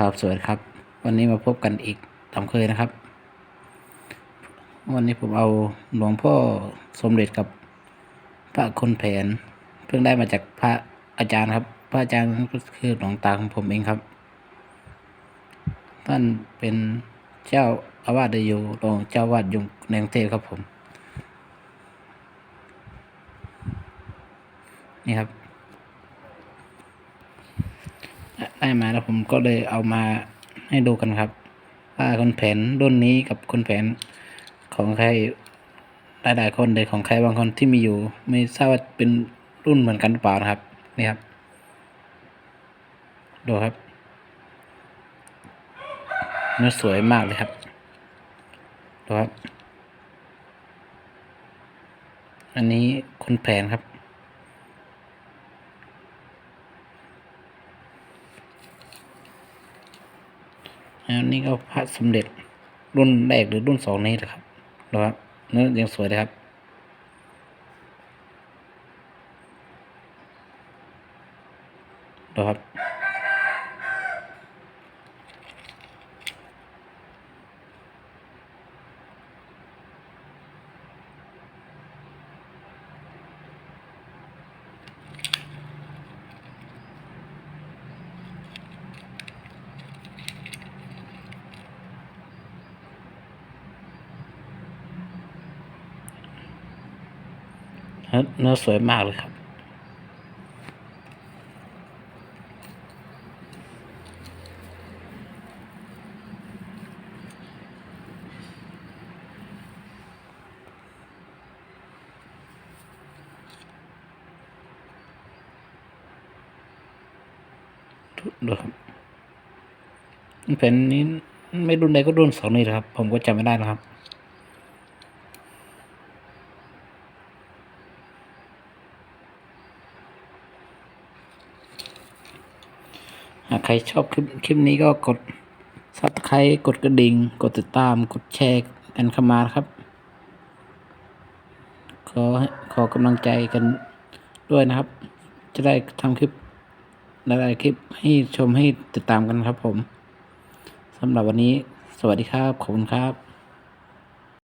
ครับสวัสดีครับ วันนี้มาพบกันอีกตามเคยนะครับ วันนี้ผมเอาหลวงพ่อสมเด็จกับพระคนแผน เพิ่งได้มาจากพระอาจารย์ครับ พระอาจารย์ก็คือหลวงตาของผมเองครับ ท่านเป็นเจ้าอาวาสได้อยู่รองเจ้าวาดอยู่ในกรุงเทพครับผม นี่ครับ ได้มาแล้วผมก็เลยเอามาให้ดูกันครับว่าคนแผนรุ่นนี้กับคนแผนของใครหลายๆคนเลยของใครบางคนที่มีอยู่ ไม่ทราบว่าเป็นรุ่นเหมือนกันหรือเปล่านะครับนี่ครับดูครับเนื้อสวยมากเลยครับดูครับ อันนี้คนแผนครับ อันนี้ก็พระสมเด็จรุ่นแรกหรือรุ่นสองนี้นะครับดูครับเนื้อยังสวยเลยครับดูครับ เนื้อสวยมากเลยครับ ดูครับแผ่นนี้ไม่รุ่นใดก็รุ่นสองนี่แหละครับ ผมก็จำไม่ได้นะครับากใครชอบคลิปคลิปนี้ก็กดซับสไครต์กดกระดิ่ง กดติดตาม กดแชร์กันเข้ามาครับ ขอขอกำลังใจกันด้วยนะครับ จะได้ทำคลิปหลายๆคลิปให้ชมให้ติดตามกันครับผมสำหรับวันนี้ สวัสดีครับ ขอบคุณครับ